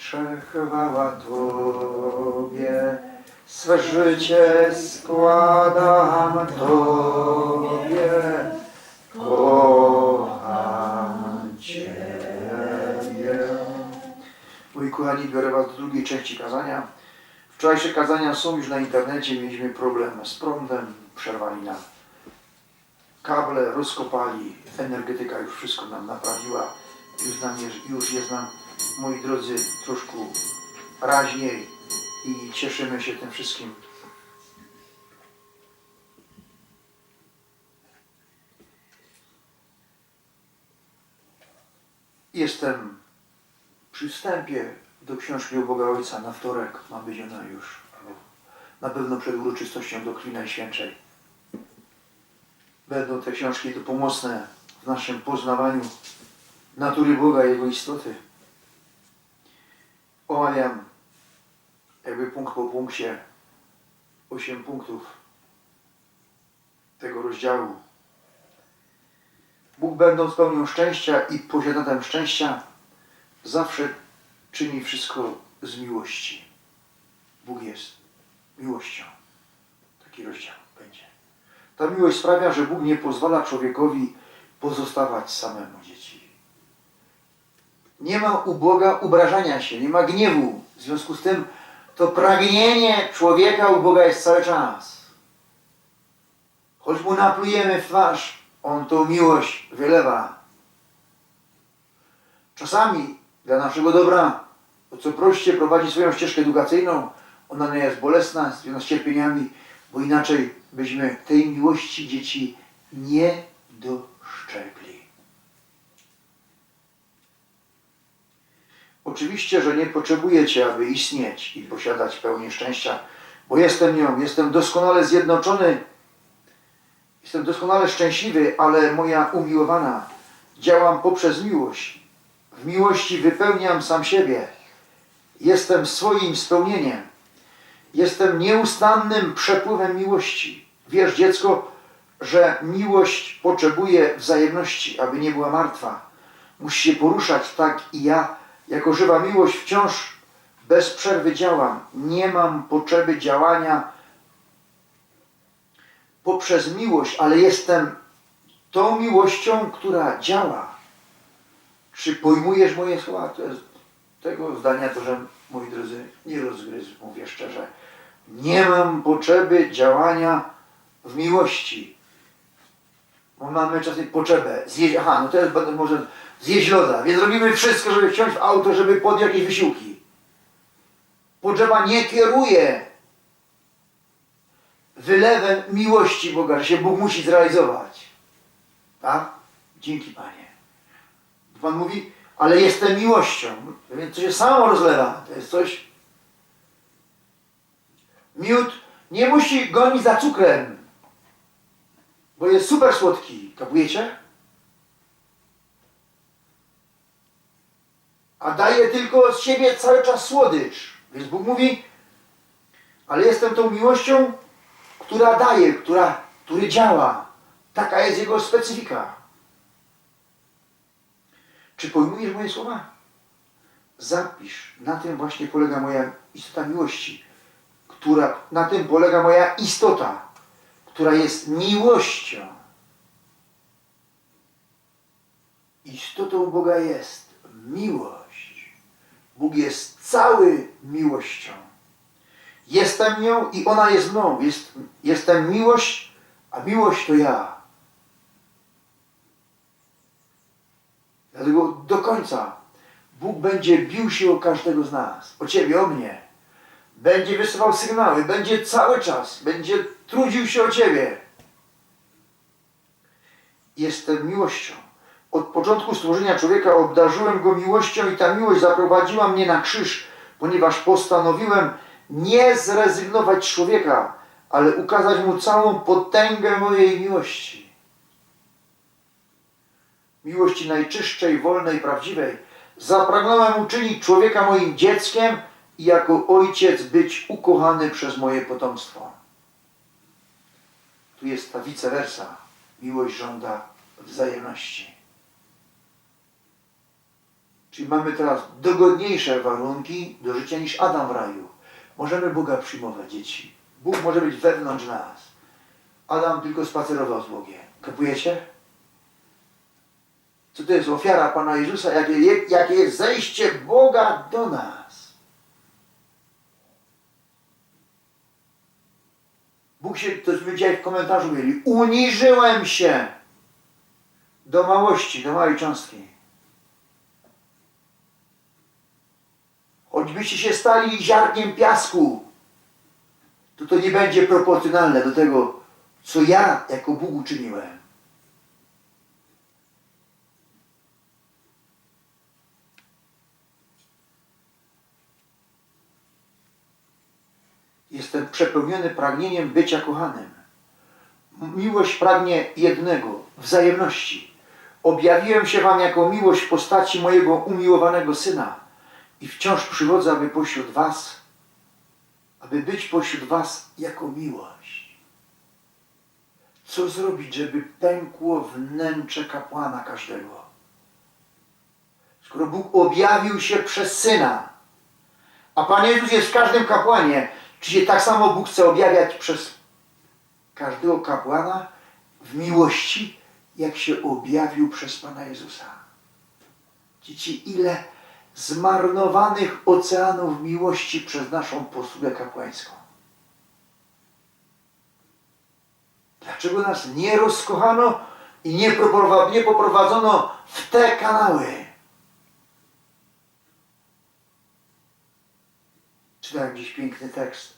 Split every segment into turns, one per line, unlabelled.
Ojcze, chwała Tobie, swe życie składam Tobie, kocham Ciebie. Moi kochani, biorę Was do drugiej części kazania. Wczorajsze kazania są już na internecie, mieliśmy problem z prądem, przerwali nam kable, rozkopali, energetyka już wszystko nam naprawiła. Już, nam już jest nam, moi drodzy, troszkę raźniej i cieszymy się tym wszystkim. Jestem przy wstępie do książki o Boga Ojca na wtorek. Ma być ona już na pewno przed uroczystością doktryny Najświętszej. Będą te książki pomocne w naszym poznawaniu natury Boga i Jego istoty. Omawiam jakby punkt po punkcie osiem punktów tego rozdziału. Bóg będąc pełnią szczęścia i posiadatem szczęścia zawsze czyni wszystko z miłości. Bóg jest miłością. Taki rozdział będzie. Ta miłość sprawia, że Bóg nie pozwala człowiekowi pozostawać samemu dzieci. Nie ma u Boga ubrażania się, nie ma gniewu. W związku z tym to pragnienie człowieka u Boga jest cały czas. Choć mu naplujemy w twarz, on tą miłość wylewa. Czasami dla naszego dobra, bo co proście prowadzi swoją ścieżkę edukacyjną, ona nie jest bolesna, związana z cierpieniami, bo inaczej byśmy tej miłości dzieci nie doszczepli. Oczywiście, że nie potrzebujecie, aby istnieć i posiadać pełnię szczęścia, bo jestem nią, jestem doskonale zjednoczony, jestem doskonale szczęśliwy, ale moja umiłowana, działam poprzez miłość. W miłości wypełniam sam siebie. Jestem swoim spełnieniem. Jestem nieustannym przepływem miłości. Wiesz, dziecko, że miłość potrzebuje wzajemności, aby nie była martwa. Musi się poruszać tak i ja, jako żywa miłość, wciąż bez przerwy działam. Nie mam potrzeby działania poprzez miłość, ale jestem tą miłością, która działa. Czy pojmujesz moje słowa? To jest tego zdania, to że moi drodzy, nie rozgryzł, mówię szczerze. Nie mam potrzeby działania w miłości. Bo mamy czasem potrzebę. Zjeść, aha, no teraz będę może zjeść loda, więc robimy wszystko, żeby wsiąść w auto, żeby podjąć jakieś wysiłki. Potrzeba nie kieruje wylewem miłości Boga, że się Bóg musi zrealizować. Tak? Dzięki Panie. Pan mówi, ale jestem miłością. Więc to się samo rozlewa. To jest coś. Miód nie musi gonić za cukrem, bo jest super słodki. Kapujecie? A daje tylko z siebie cały czas słodycz. Więc Bóg mówi, ale jestem tą miłością, która daje, która, który działa. Taka jest jego specyfika. Czy pojmujesz moje słowa? Zapisz. Na tym właśnie polega moja istota miłości. Która, na tym polega moja istota, która jest miłością. Istotą Boga jest miłość. Bóg jest cały miłością. Jestem nią i ona jest mną. Jest, jestem miłość, a miłość to ja. Dlatego do końca Bóg będzie bił się o każdego z nas, o Ciebie, o mnie. Będzie wysyłał sygnały, będzie cały czas, będzie trudził się o Ciebie. Jestem miłością. Od początku stworzenia człowieka obdarzyłem go miłością i ta miłość zaprowadziła mnie na krzyż, ponieważ postanowiłem nie zrezygnować z człowieka, ale ukazać mu całą potęgę mojej miłości miłości najczystszej, wolnej, prawdziwej, zapragnąłem uczynić człowieka moim dzieckiem i jako ojciec być ukochany przez moje potomstwo. Tu jest ta vice versa. Miłość żąda wzajemności. Czyli mamy teraz dogodniejsze warunki do życia niż Adam w raju. Możemy Boga przyjmować, dzieci. Bóg może być wewnątrz nas. Adam tylko spacerował z Bogiem. Kapujecie? Co to jest ofiara Pana Jezusa? Jakie, jakie jest zejście Boga do nas? Bóg się, to my dzisiaj w komentarzu mieli, uniżyłem się do małości, do małej cząstki. Choćbyście się stali ziarniem piasku, to to nie będzie proporcjonalne do tego, co ja jako Bóg uczyniłem. Jestem przepełniony pragnieniem bycia kochanym. Miłość pragnie jednego, wzajemności. Objawiłem się Wam jako miłość w postaci mojego umiłowanego Syna i wciąż przychodzę, aby pośród Was, aby być pośród Was jako miłość. Co zrobić, żeby pękło wnętrze kapłana każdego? Skoro Bóg objawił się przez Syna, a Pan Jezus jest w każdym kapłanie, czy się tak samo Bóg chce objawiać przez każdego kapłana w miłości, jak się objawił przez Pana Jezusa? Dzieci, ile zmarnowanych oceanów miłości przez naszą posługę kapłańską. Dlaczego nas nie rozkochano i nie, poprowa- nie poprowadzono w te kanały? Czytałem dziś piękny tekst.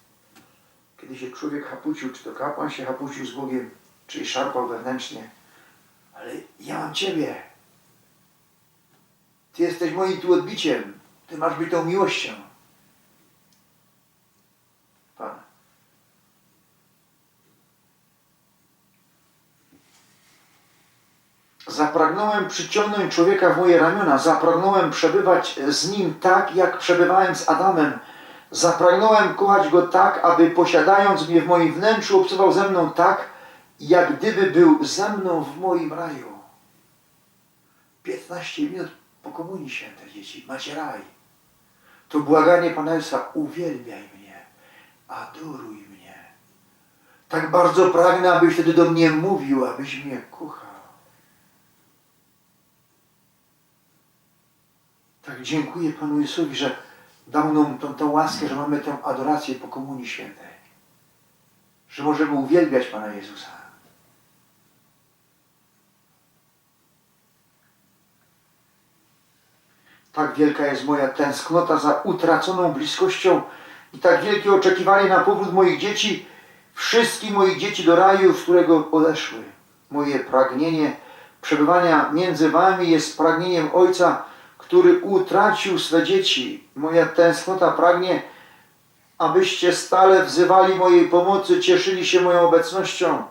Kiedy się człowiek hapucił, czy to kapłan się hapucił z Bogiem, czyli szarpał wewnętrznie. Ale ja mam Ciebie. Ty jesteś moim tu odbiciem. Ty masz być tą miłością. Pan. Zapragnąłem przyciągnąć człowieka w moje ramiona. Zapragnąłem przebywać z nim tak, jak przebywałem z Adamem. Zapragnąłem kochać go tak, aby posiadając mnie w moim wnętrzu, obcował ze mną tak, jak gdyby był ze mną w moim raju. 15 minut po Komunii Świętej, dzieci, macie raj. To błaganie Pana Jezusa, uwielbiaj mnie, adoruj mnie. Tak bardzo pragnę, abyś wtedy do mnie mówił, abyś mnie kochał. Tak dziękuję Panu Jezusowi, że dał nam tą, tą łaskę, że mamy tę adorację po Komunii Świętej. Że możemy uwielbiać Pana Jezusa. Tak wielka jest moja tęsknota za utraconą bliskością i tak wielkie oczekiwanie na powrót moich dzieci, wszystkich moich dzieci do raju, z którego odeszły. Moje pragnienie przebywania między wami jest pragnieniem Ojca, który utracił swe dzieci. Moja tęsknota pragnie, abyście stale wzywali mojej pomocy, cieszyli się moją obecnością,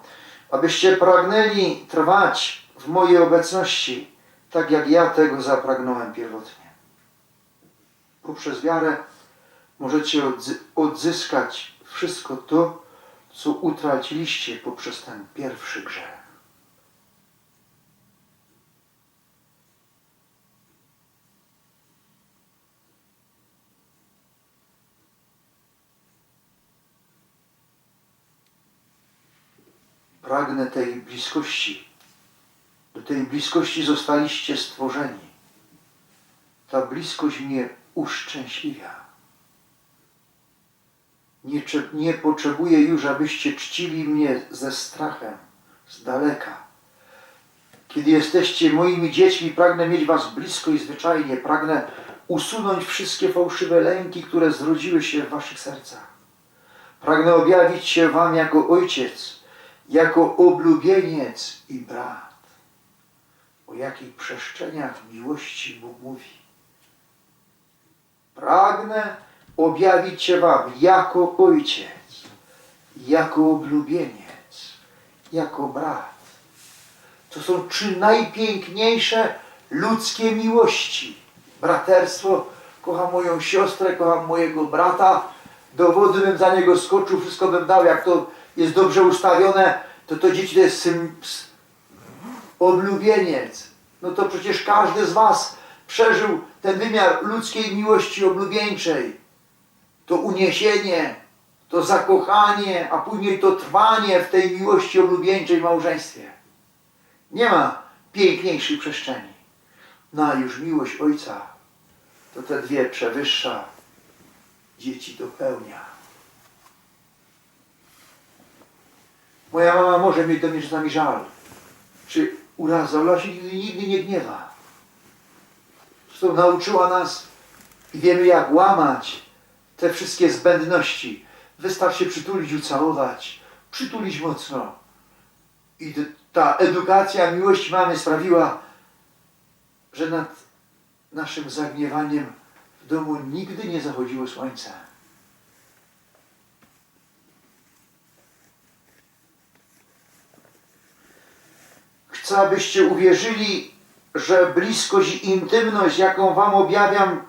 abyście pragnęli trwać w mojej obecności, tak jak ja tego zapragnąłem pierwotnie. Poprzez wiarę możecie odzy- odzyskać wszystko to, co utraciliście poprzez ten pierwszy grzech. Pragnę tej bliskości. Do tej bliskości zostaliście stworzeni. Ta bliskość mnie uszczęśliwia. Nie, nie potrzebuję już, abyście czcili mnie ze strachem, z daleka. Kiedy jesteście moimi dziećmi, pragnę mieć was blisko i zwyczajnie. Pragnę usunąć wszystkie fałszywe lęki, które zrodziły się w waszych sercach. Pragnę objawić się wam jako ojciec, jako oblubieniec i brat. O jakich przestrzeniach miłości Bóg mówi. Pragnę objawić się wam jako ojciec, jako oblubieniec, jako brat. To są trzy najpiękniejsze ludzkie miłości. Braterstwo, kocham moją siostrę, kocham mojego brata, do wody bym za niego skoczył, wszystko bym dał, jak to jest dobrze ustawione, to to dzieci to jest sym, oblubieniec. No to przecież każdy z was przeżył ten wymiar ludzkiej miłości oblubieńczej, to uniesienie, to zakochanie, a później to trwanie w tej miłości oblubieńczej w małżeństwie. Nie ma piękniejszej przestrzeni. No a już miłość Ojca to te dwie przewyższa, dzieci dopełnia. Moja mama może mieć do mnie czasami żal, czy uraza, ale się nigdy, nigdy nie gniewa. Zresztą nauczyła nas i wiemy jak łamać te wszystkie zbędności. Wystarczy przytulić, ucałować, przytulić mocno. I ta edukacja miłości mamy sprawiła, że nad naszym zagniewaniem w domu nigdy nie zachodziło słońce. Chcę, abyście uwierzyli, że bliskość i intymność, jaką wam objawiam,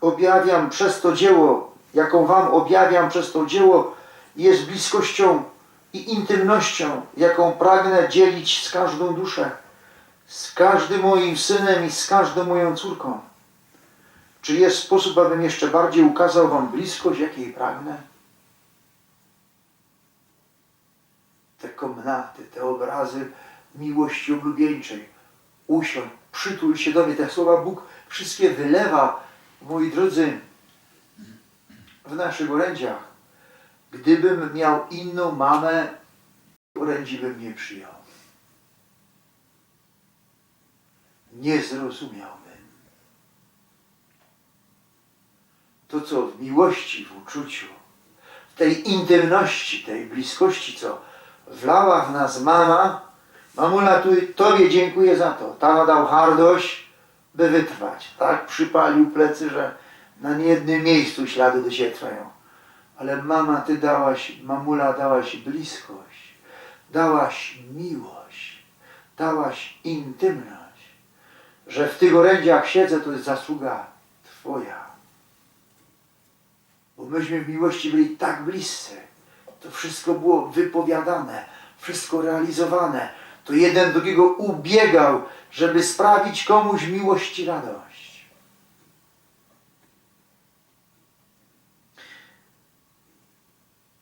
objawiam przez to dzieło, jaką wam objawiam przez to dzieło, jest bliskością i intymnością, jaką pragnę dzielić z każdą duszę, z każdym moim synem i z każdą moją córką. Czy jest sposób, abym jeszcze bardziej ukazał wam bliskość, jakiej pragnę? Te komnaty, te obrazy miłości oblubieńczej. Usiądź, przytul się do mnie. Te słowa Bóg wszystkie wylewa, moi drodzy, w naszych orędziach. Gdybym miał inną mamę, orędzi bym nie przyjął. Nie zrozumiałbym. To, co w miłości, w uczuciu, w tej intymności, tej bliskości, co wlała w nas mama, mamula, tu, Tobie dziękuję za to. Tata dał hardość, by wytrwać. Tak przypalił plecy, że na niejednym miejscu ślady do siebie trwają. Ale mama, Ty dałaś, mamula dałaś bliskość, dałaś miłość, dałaś intymność. Że w tych orędziach siedzę, to jest zasługa Twoja. Bo myśmy w miłości byli tak bliscy. To wszystko było wypowiadane, wszystko realizowane. To jeden drugiego ubiegał, żeby sprawić komuś miłość i radość.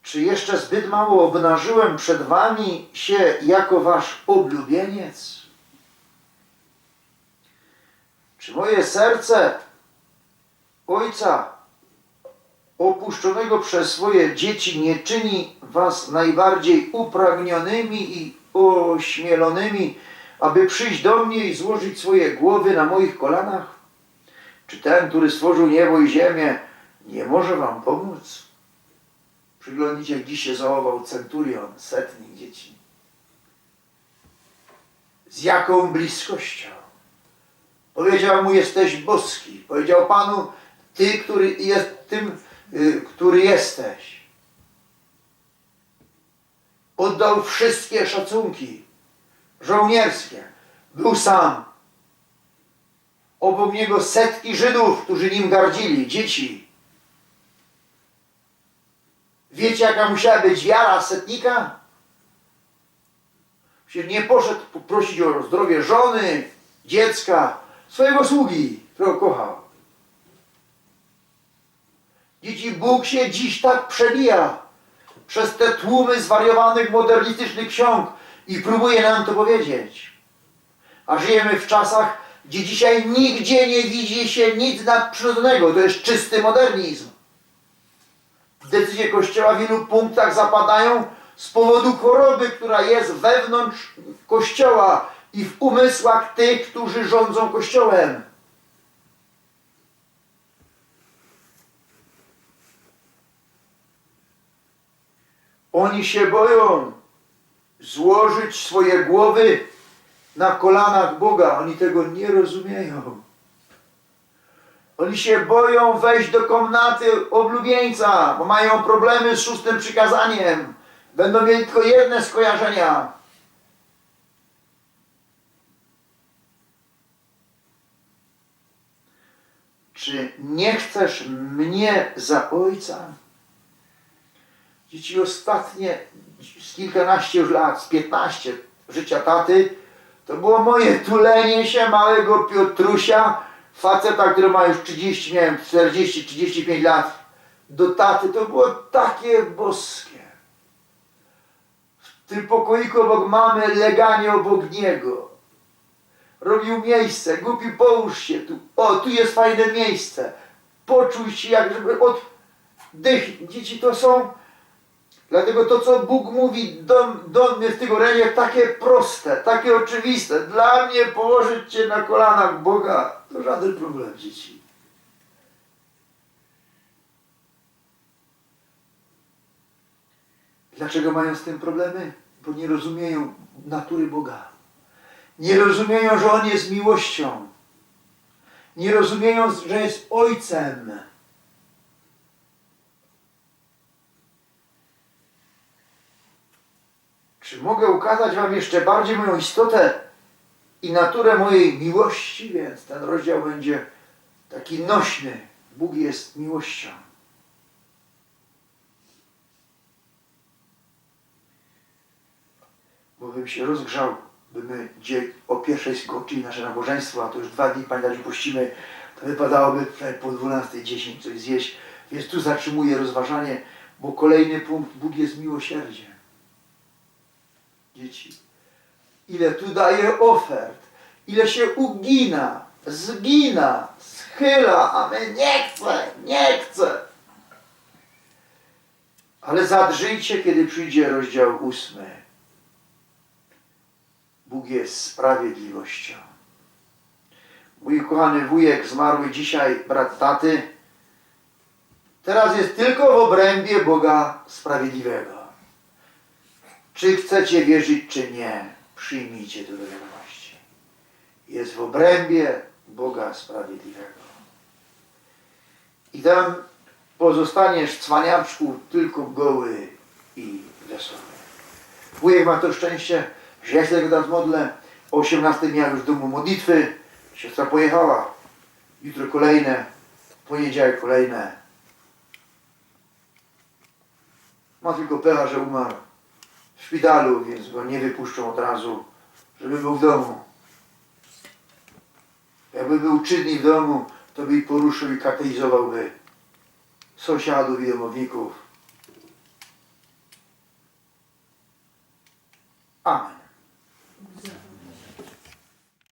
Czy jeszcze zbyt mało obnażyłem przed wami się jako wasz oblubieniec? Czy moje serce Ojca opuszczonego przez swoje dzieci nie czyni was najbardziej upragnionymi i ośmielonymi, aby przyjść do mnie i złożyć swoje głowy na moich kolanach? Czy ten, który stworzył niebo i ziemię, nie może wam pomóc? Przyglądnijcie, jak dziś się zachował centurion, setnik dzieci. Z jaką bliskością. Powiedział mu, jesteś boski. Powiedział Panu, Ty, który jest tym, y, który jesteś. Oddał wszystkie szacunki żołnierskie. Był sam. Obok niego setki Żydów, którzy nim gardzili, dzieci. Wiecie, jaka musiała być wiara setnika? Się nie poszedł prosić o zdrowie żony, dziecka, swojego sługi, którego kochał. Dzieci, Bóg się dziś tak przebija przez te tłumy zwariowanych, modernistycznych ksiąg i próbuje nam to powiedzieć. A żyjemy w czasach, gdzie dzisiaj nigdzie nie widzi się nic nadprzyrodzonego. To jest czysty modernizm. Decyzje Kościoła w wielu punktach zapadają z powodu choroby, która jest wewnątrz Kościoła i w umysłach tych, którzy rządzą Kościołem. Oni się boją złożyć swoje głowy na kolanach Boga. Oni tego nie rozumieją. Oni się boją wejść do komnaty oblubieńca, bo mają problemy z szóstym przykazaniem. Będą mieli tylko jedne skojarzenia. Czy nie chcesz mnie za ojca? Dzieci ostatnie z kilkanaście już lat, z piętnaście życia taty, To było moje tulenie się małego Piotrusia, faceta, który ma już 30, miałem 40-35 lat, do taty. To było takie boskie. W tym pokoiku obok mamy, leganie obok niego. Robił miejsce. Głupi, połóż się tu. O, tu jest fajne miejsce. Poczuj się jak żeby oddech. Dzieci to są Dlatego to, co Bóg mówi do, do mnie w tym orędzie, takie proste, takie oczywiste. Dla mnie położyć Cię na kolanach Boga, to żaden problem, dzieci. Dlaczego mają z tym problemy? Bo nie rozumieją natury Boga. Nie rozumieją, że On jest miłością. Nie rozumieją, że jest Ojcem. Czy mogę ukazać Wam jeszcze bardziej moją istotę i naturę mojej miłości? Więc ten rozdział będzie taki nośny. Bóg jest miłością. Bo bym się rozgrzał, by my o pierwszej skończyli nasze nabożeństwo, a to już dwa dni pamiętać puścimy, to wypadałoby po 12.10 coś zjeść. Więc tu zatrzymuję rozważanie, bo kolejny punkt, Bóg jest miłosierdziem dzieci. Ile tu daje ofert, ile się ugina, zgina, schyla, a my nie chcę, nie chcę. Ale zadrżyjcie, kiedy przyjdzie rozdział ósmy. Bóg jest sprawiedliwością. Mój kochany wujek zmarły dzisiaj, brat taty, teraz jest tylko w obrębie Boga Sprawiedliwego. Czy chcecie wierzyć, czy nie, przyjmijcie to do wiadomości. Jest w obrębie Boga Sprawiedliwego. I tam pozostaniesz, cwaniaczku, tylko goły i wesoły. Wujek ma to szczęście, że ja się tego teraz modlę. O 18 miałem już w domu modlitwy. Siostra pojechała. Jutro kolejne. Poniedziałek kolejne. Ma tylko pecha, że umarł w szpitalu, więc go nie wypuszczą od razu, żeby był w domu. Jakby był dni w domu, to by ich poruszył i kateizowałby sąsiadów i domowników. Amen.